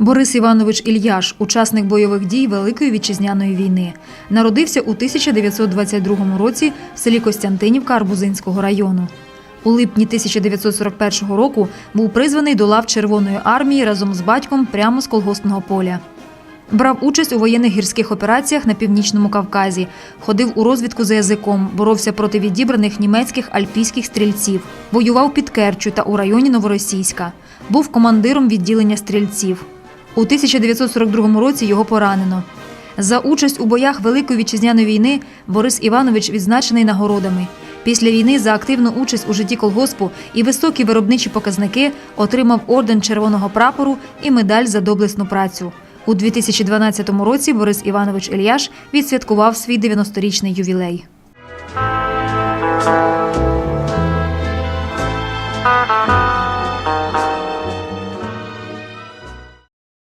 Борис Іванович Ільяш, учасник бойових дій Великої вітчизняної війни, народився у 1922 році в селі Костянтинівка Арбузинського району. У липні 1941 року був призваний до лав Червоної армії разом з батьком прямо з колгоспного поля. Брав участь у воєнних гірських операціях на північному Кавказі, ходив у розвідку за язиком, боровся проти відібраних німецьких альпійських стрільців, воював під Керчу та у районі Новоросійська, був командиром відділення стрільців. У 1942 році його поранено. За участь у боях Великої вітчизняної війни Борис Іванович відзначений нагородами. Після війни за активну участь у житті колгоспу і високі виробничі показники отримав орден червоного прапору і медаль за доблесну працю. У 2012 році Борис Іванович Ільяш відсвяткував свій 90-річний ювілей. Thank you.